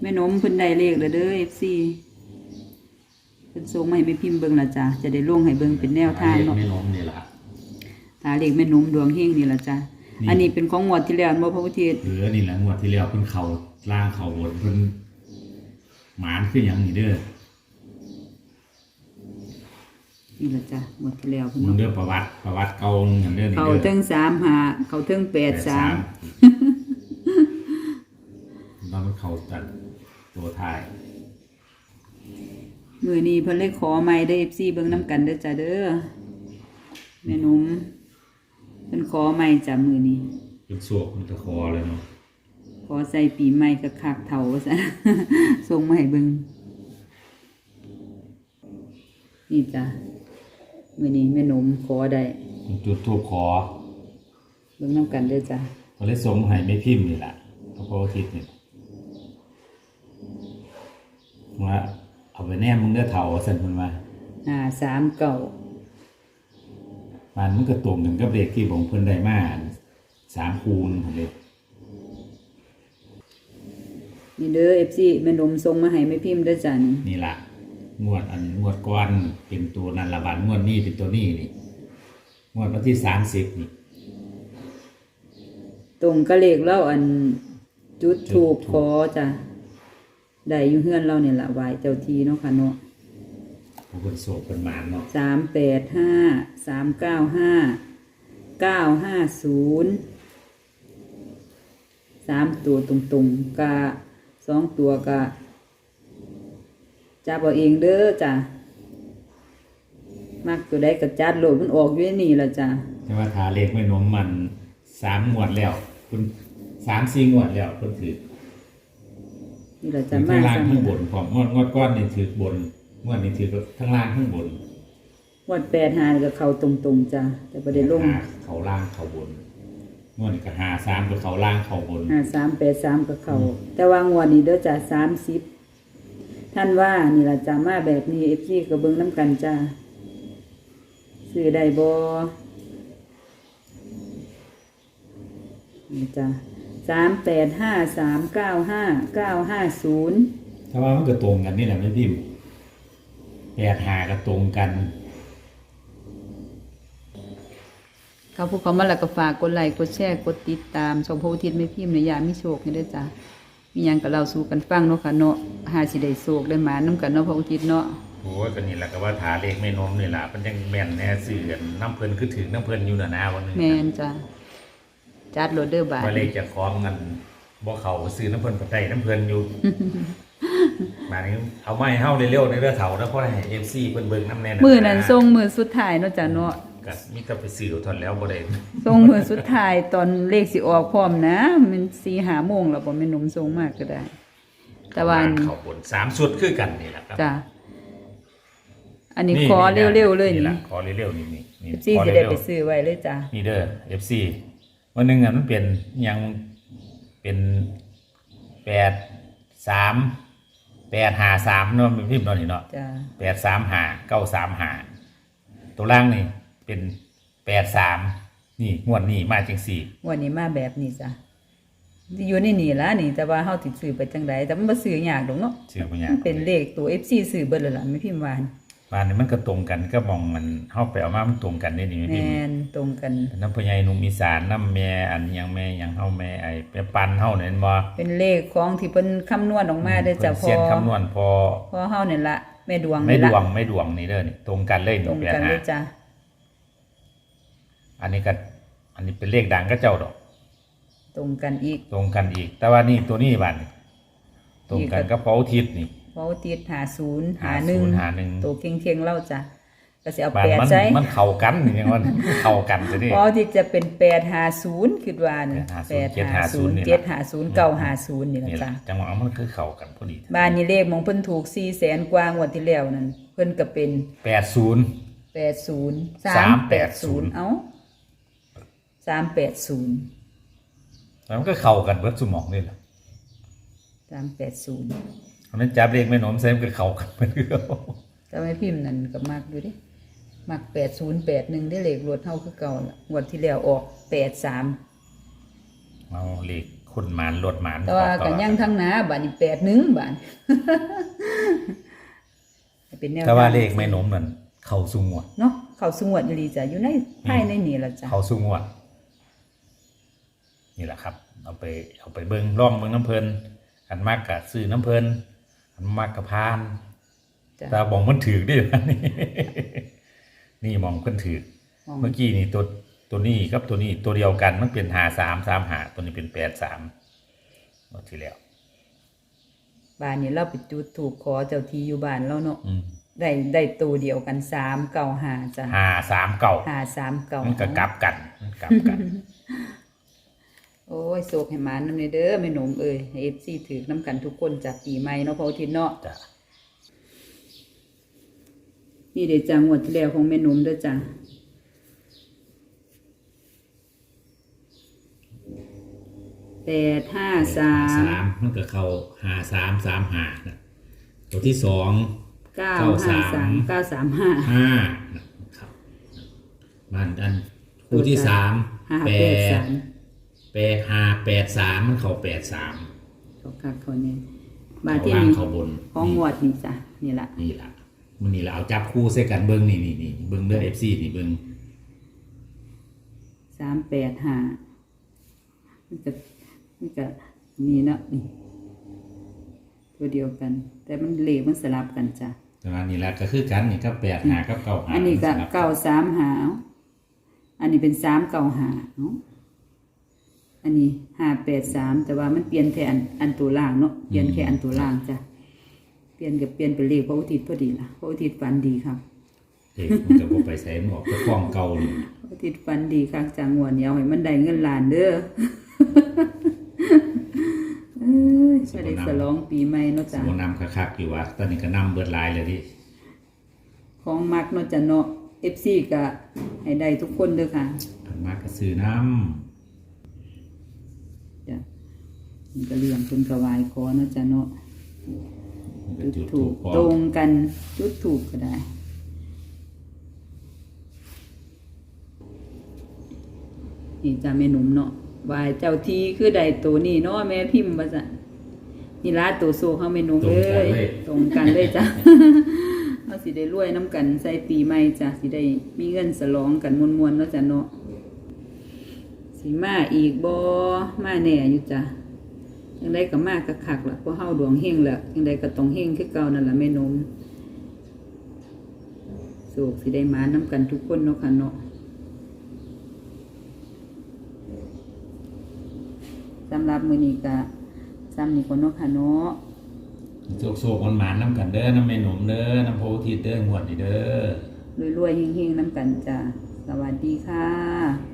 แม่นมเพิ่นได้เลขแล้วเด้อ FC เพิ่นส่งมาให้แม่พิมพ์เบิ่งล่ะจ้ะจะได้ลงให้เบิ่งเป็นแนวทางเนาะไม่ล้มนี่ล่ะตาเลขแม่นมดวงเฮงนี่ล่ะจ้ะนี่อันนี้เป็นของงวดที่แล้วบ่พระพุทธเทศหรือนี่แหละงวดที่แล้วเพิ่นเขาล่างเขาบนเพิ่นหมานคือหยังนี่เด้อนี่ล่ะจ้ะงวดที่แล้วเพิ่นมันเนาะเด้อประวัติประวัติเก่าอย่างเด้อนี่เขาเด้อเทิง3หาเขาเทิง8 3ตอนมัน เขาตัดตัวท้ายมื้อนี้เพิ่นเลยขอใหม่เด้อ FC เบิ่งนํกันเด้อจ้ะเด้อแม่นมเพิ่นขอใหม่จ้ะมื้อนี้เป็นสวกเป็นตะคอเลยเนาะขอใส่ปีใหม่กับคักเถาซะส่งมาให้เบิ่งนี่จ้ะมื้อนี้แม่นมขอได้เป็นจุดทูบขอเบิ่งนํกันเด้อจ้ะเขาเลยส่งให้ไม่พิมพ์นี่แหละพระโพธิทิศนี่ ว่าเอาไปแนมมึงเด้อเถาสั่นเพิ่นว่าห้าสามเก้ามันมันก็ตรงกันกับเลขที่ผมเพิ่นได้มาสามคูณผมเลยนี่เด้อ FC แม่นมส่งมาให้แม่พิมพ์เด้อจ้ะนี่นี่ละงวดอันงวดก้อนเป็นตัวนันละบันงวดนี้เป็นตัวนี้นี่งวดวันที่สามสิบนี่ตรงกะเลขเล่าอันจุดถูกขอจ้ะ ได้อยู่เฮือนเราเนี่ยล่ะไหว้เจ้าทีเนาะค่ะเนาะผู้คนโศกเป็นหมานเนาะสามแปดห้าสามเก้าห้าเก้าห้าศูนย์สามตัวตรงๆกะสองตัวกะจับเอาเองเด้อจ้ะมักตัวใดกะจัดโหลดมันออกอยู่ในนี่ละจ้ะแต่ว่าทาเลขไม่นมมันสามงวดแล้ว คุณสามสี่งวดแล้วคุณถือ นี่ละถืจ้ะอมาทั้งล่างสั่งทั้งบนของงวดงวดก้อนนี่ถือบนงวดนี้ถือทั้งล่างทั้งบนวัดแปดหากับเขาตรงๆจ้ะแต่ประเด็นลงหาเขาล่างเขาบนงวดนี้ก็หาสามกับเขาล่างเขาบนห้าสามแปดสามกับเขา แต่ว่างวดนี้เด้อจ้ะสามสิบท่านว่านี่ละจ้ะมาแบบนี้เอฟซีกับเบิ้งน้ำกันจ้ะซื้อได้บ่นี่จ้ะ สามแปดห้าสามเก้าห้าเก้าห้าศูนย์ถ้าว่ามันก็ตรงกันนี่แหละไม่พิมพ์แปดหาก็ตรงกันเขาพวกเขามาแล้วก็ฝากกดไลค์กดแชร์กดติดตามชมโพธิ์ทิศไม่พิมพ์ในยามมิโชคนี่เด้อจ้ะมีหยังกับเราสู่กันฟังเนาะค่ะเนาะหาสิได้โศกได้หมาน้ำกันเนาะพระอุทิศเนาะโอ้ยก็นี่แหละก็ว่าถาเลขไม่นมนี่แหละมันยังแม่นแน่สื่อกันน้ำเพลินคือถึงน้ำเพลินอยู่นะนะวันนึงแมนจ้ะ จัดโรเดอร์บาทว่าเลขจะคล้องกันบ่เขาซื้อน้ำเพลินกับได้น้ำเพลินอยู่ มานี้เอาไม้เฮาเร็วๆในเรื่องเถาแล้วเพราะให้เอฟซีเพิ่นเบิ่งน้ำแน่ะมือนั้นทรงมือสุดท้ายเนาะจ้ะเนาะก็มีแต่ไปซื้อเอาทอนแล้วบ่ได้ทรงมือสุดท้ายตอนเลขสิออกพร้อมนะ มันสี่หาโมงแล้วบ่แม่นหนมทรงมากก็ได้แต่ว่าอันเขาบนสามสุดคือกันนี่แหละครับจ้ะอันนี้ขอเร็วๆเลยนี่นี่ล่ะขอเร็วๆนี่นี่นี่ซี่ขอสิเร็ได้วไปซื้อไว้เลยจ้ะๆนี่เด้อ FC วันหนึงอะมันเป็นหยังเป็นแปดสามแปดหาสามเนาะมันพิมพ์เนาะนี่เนาะจ้ะแปดสามหาเก้าสามหาตัวล่างนี่เป็นแปดสามนี่งวดนี้มาจังสี่วันนี้มาแบบนี้จ้ะอยู่ในนี่ล่ะนี่ แต่ว่าเฮาสิซื้อไปจังไดแต่มันบ่ซื้อยากดอกเนาะ ชื่อปัญญามันเป็นเลขตัว FC ซื้อเบิดแล้วล่ะไม่พิมพ์วา บ้านนี้มันก็ตรงกันก็มองมันเข้าไปเอามามันตรงกันได้นี่แมพี่นตรงกัน น้ำพญายหนุ่มอีสานน้ำแม่อันหยังแม่หยังเฮาแม่ไอ้ไปปันเฮาเนี่ยบ่เป็นเลขของที่เพิ่นคำนวณออกมาได้อจ้ะพเสีอยนคำนวณพอ พอเฮาเนี่ยละแม่ดวงไม่นี่ดละวงไม่ดวงนี่เด้อนี่ตรงกันเลยตรงแปดกันห้าเลยจ้ะอันนี้ก็อันนี้เป็นเลขดังก็เจ้าดอก ตรงกันอีก ตรงกันอีก แต่ว่านี่ตัวนี้บัดนี่ตรงกันอีกก็กับเผาทิศนี่เพราะ ว่าติดหาศูนย์หาหาหนึ่งศูนย์หาหนึ่งตัวเคียงๆเล่าจ้ะก็สิเอาบ้านแปดมันใช่มันเข้ากันอย่างว่าเข้ากันจะนี่เพราะที่จะเป็นแปดหาศูนย์คิดว่านะ850แปดหาศูนย์750เจ็ดหาศูนย์เก้าหาศูนย์นี่นี่ละแหละจ้ะจังหวะมันคือเข้ากันพอดีบ้านนี้เลขมองเพิ่นถูกสี่แสนกว่างวดที่แล้วนั่นเพิ่นก็เป็นแปดศูนย์แปดศูนย์380เอ้าสามแปดศูนย์แล้วมันก็เข้ากันเบิดสมองนี่แหละสามแปดศูนย์ เพราะฉะนั้นจับเลขแม่นมเซมก็เข้ากันเหมือนเดิมแต่ไม่พิมพ์นั่นก็มักอยู่ดิมักแปดศูนย์แปดหนึ่งได้เลขรวดเท่าคือเก่าละงวดที่แล้วออกแปดสามเอาเลขคคนหมานรถหมานแต่ว่าขอกันต่อยังทั้งหนาบาทนี่แปดหนึ่งบาทเป็นแนวแต่ว่าทงเลขแม่นมนั่นเข้าสูงวดเนาะเขาสงวดอยู่ดีจ้ะอยู่ในภายในนี่ละจ้ะเข้าสูงวดนี่แหละครับ เอาไปเอาไปเบิ่งร่องเบิ่งน้ำเพลินอันมากกับซื้อน้ำเพลิน อันมากกับพานจ้ะแต่มองมันถือได้นี่ นี่มองเพิ่นถือมองเมื่อกี้นี่ตัวตัวนี้กับตัวนี้ตัวเดียวกันมันเป็นหาสามสามหาตัวนี้เป็นแปดสามงวดที่แล้ว บ้านนี้เราไปจุดถูกขอเจ้าที่อยู่บ้านเราเนาะอืมได้ได้ตัวเดียวกันสามเก่าหาจ้ะหาสามเก่าหาสามเก่ามันก็กลับกันมันกลับกัน โอ้ยโศกให้หมานน้ำเนเด้อแม่หนมเอ้ยเอฟซีถือน้ำกันทุกคนจากปีใหม่เนาะพระอาทิตย์เนาะจ้ะนี่เดี๋ยวจ้างวดที่แล้วของแม่หนมเด้อจ้ะแปดห้าสามสามมันก็เข้าหาสามสามหานะตัวที่สองเก้าเก้าห้าสาสามมเก้าสามห้าห้านะครับบ้านอันคู่ที่สามห้าแปแปดดสามแปดห้าแปดสามมันเข้าแปดสามเขาคักเขาเนี่ยบาทเขาที่ล่างนี่เข้าบนของงวดนี่จ้ะนี่ละนี่ล่ะมันนี่เราเอาจับคู่ใส่กันเบิ้งนี่นี่นี่เบิ้งเด้อเอฟซีนี่เบิ้งสามแปดห้ามันจะมันจะนี่เนาะนี่ตัวเดียวกัน แต่มันเลขมันสลับกันจ้ะแต่ว่านี่แหละก็คือกันนี่ก็แปดหากับเก้าหาอันนี้ก็สลับเก้าสามหาเอาอันนี้เป็นสามเก้าหาเอา อันนี้ห้าแปดสามแต่ว่ามันเปลี่ยนแค่อันอันตัวล่างเนาะเปลี่ยนแค่อันตัวล่างจ้ะเปลี่ยนกับเปลี่ยนเป็นเลขพระอุทิศพอดีล่ะพระอุทิศฝันดีครับเอกมันก็บ่ไปใส่หมวกก็คล้องเก่านี่พระอุทิศฝันดีครับจางงวนเดียวให้มันได้เงินล้านเด้อเอ้ยไม่ได้ฉลองปีใหม่เนาะสจ้ะมนำคักๆอยู่ว่าตอนนี้ก็นำเบิดหลายเลยดิของมักเนาะจ้ะเนาะเอฟซีก็ให้ได้ทุกคนเด้อค่ะอันมากก็ซื้อน้จ้ะ มันก็เลี้ยงเพิ่นก็ไหวายขอเนาะจ้ะเนาะำก็จุดจุดถูถูกกพร้อตรมงกันจุดถูกก็ได้นี่จ้าแม่หนุ่มเนาะวายเจ้าทีคือใดตัวนี้เนาะแม่พิมพ์ว่าจ้ะนี่ละตัวโซเขาแม่หนุ่มเอ้ยตรงกันเลยจ้ะเอาสิได้รวยน้ำกันใส่ปีใหม่จ้ะสิได้มีเงินสลองกันมวนๆเนาะจ้ะเนาะสิมาอีกบ่มาแน่อยู่จ้ะ ยังได้ก็มากกะคักล่ะเพราะเฮาดวงเฮงแหละยังได้ก็ต้องเฮงคือเก่านั่นล่ะแม่นมโศกสิได้มานํกันทุกคนเนาะค่ะเนาะสำหรับมื้อนี้ก็ซ้ำนี่คนเนาะค่ะเนาะโศกๆมันหมานๆน้ำกันเด้อน้ำเมหนมเด้อน้ำโพธิ์ทิศเด้องวดนี่เด้อรวยๆเฮงๆนํกันจ้ะสวัสดีค่ะ